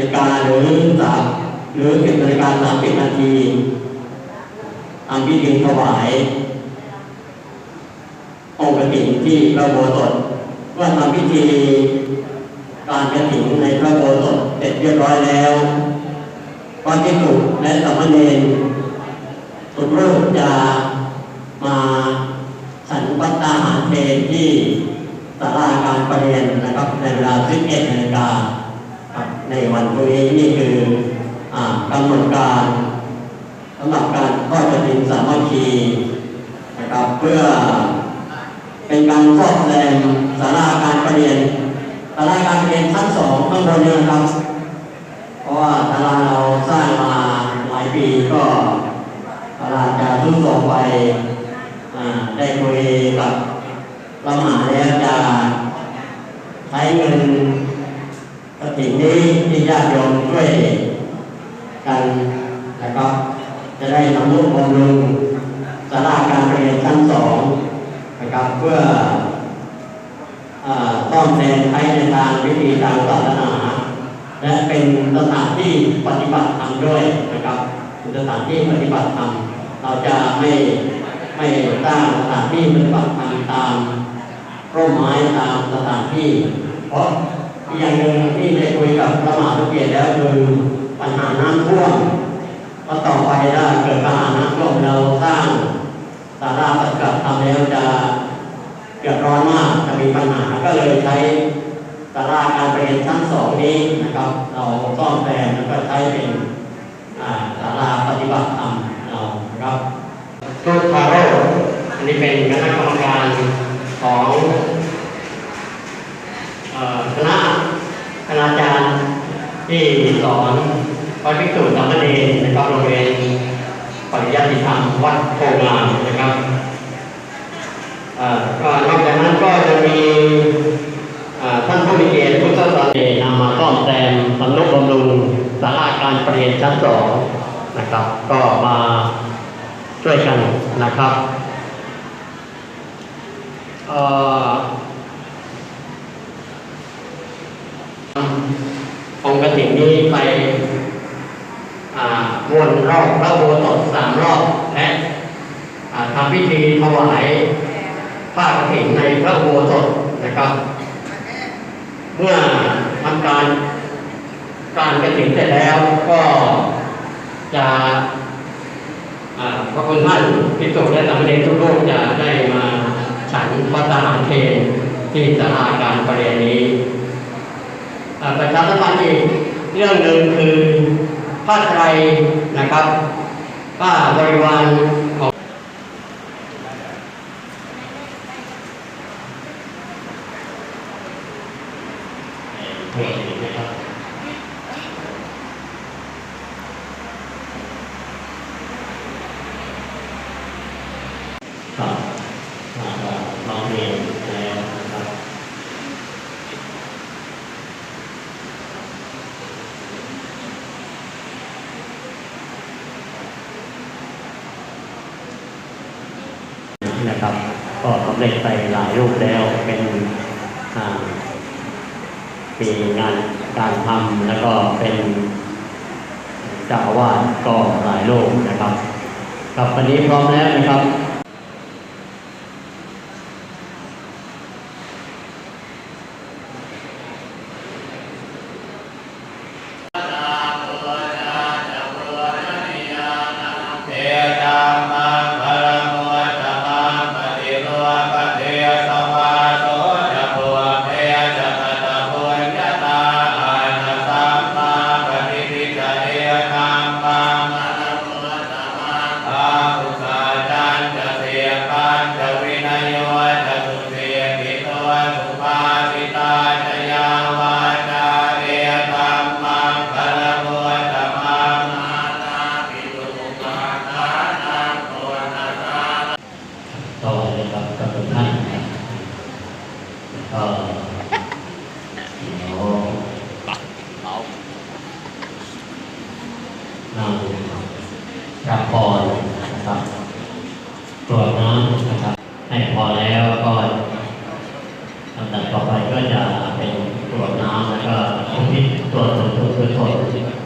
ฬิกาหรือสามหรือเป็บนาฬิกาสามสิบนาทีอันที่ดึถวายองค์กระถิ่นที่พระโบสถว่าทำพิธีการกระถิ่นในพระโบสถเสร็จเรียบร้อยแล้วพระภิกษุและสามเณรทุกรูปจะมาฉันปัตตาหารเทลที่สาราการประเรียนนะครับในเวลา11นาฬิกา ในวันพรุ่งนี้นี่คืออากำหนดการสำหรับการทอดกฐินสามัคคีนะครับเพื่อเป็นการซ่อมแซมศาลาการประเรียนศาลาการประเรียนชั้นสองข้างบนเนี่ยนะครับเพราะว่าศาลาเราสร้างมาหลายปีก็ศาลาจะทรุดโทรมไปได้คุยกับพระมหาแล้วจะใช้เงิน กฐินนี้ที่ญาติโยมช่วยกันนะครับจะได้ทำนุบำรุงศาลาการเรียนชั้นสองนะครับเพื่ออาซ่อมแซมใช้ในทางวิธีทางศาสนา และเป็นสถานที่ปฏิบัติธรรมด้วยนะครับเป็นสถานที่ปฏิบัติธรรมเราจะไม่ไม่สร้างสถานที่ปฏิบัติธรรมตามร่มไม้ตามสถานที่ เพราะ อีกอย่างหนึ่งที่ได้คุยกับพระมหาธุเกียรติแล้วคือปัญหาน้ำท่วมเพราะต่อไปถ้าเกิดปัญหาน้ำท่วมเราสร้างสาราปฏิบัติทำแล้วจะเกิดร้อนมากจะมีปัญหาก็เลยใช้สาราการเรียนชั้นสองนี้นะครับ เราซ่อมแซมแล้วก็ใช้เป็นอ่าสาราปฏิบัติธรรมเรานะครับทูตคาโร่อันนี้เป็นคณะกรรมการของคณะ คณาจารย์ที่สอนพระภิกษุสามเณรนะครับโรงเรียนปริยัติธรรมวัดโพงามนะครับก็นอกจากนั้นก็จะมีท่านผู้มีเกียรติพุทธศาสนานำมาซ่อมแซมสำนุบำรุงศาลาการประเรียนชั้นสองนะครับ ก็มาช่วยกันนะครับเอ่ออ งนี้ไปวนรอบพระโบสถสามรอบและทำพิธีถวายผ้ากฐินในพระโบสถนะครับ เมื่อทำการการกฐินเสร็จแล้วก็จะพระคุณท่านพิสุและสามเณรทุกรูปจะได้มาฉันพระทหารเพลที่สาราการประเรียนนี้ประชาสัมพันธ์อีก เรื่องหนึ่งคือผ้าไตรนะครับผ้าบริวารของเพจนะครับครับอ่าก็ร้องเรียนแล้วนะครับ นะครับ ก็สำเร็จไปหลายรูปแล้วเป็นปีงานการทำแล้วก็เป็นเจ้าวาดก็หลายรูปนะครับกับวันนี้พร้อมแล้วนะครับ นะครับให้พอแล้วก็ลำดับต่อไปก็จะเป็นตรวจน้ำแล้วก็ตรวจตรวจตรวจตรวจ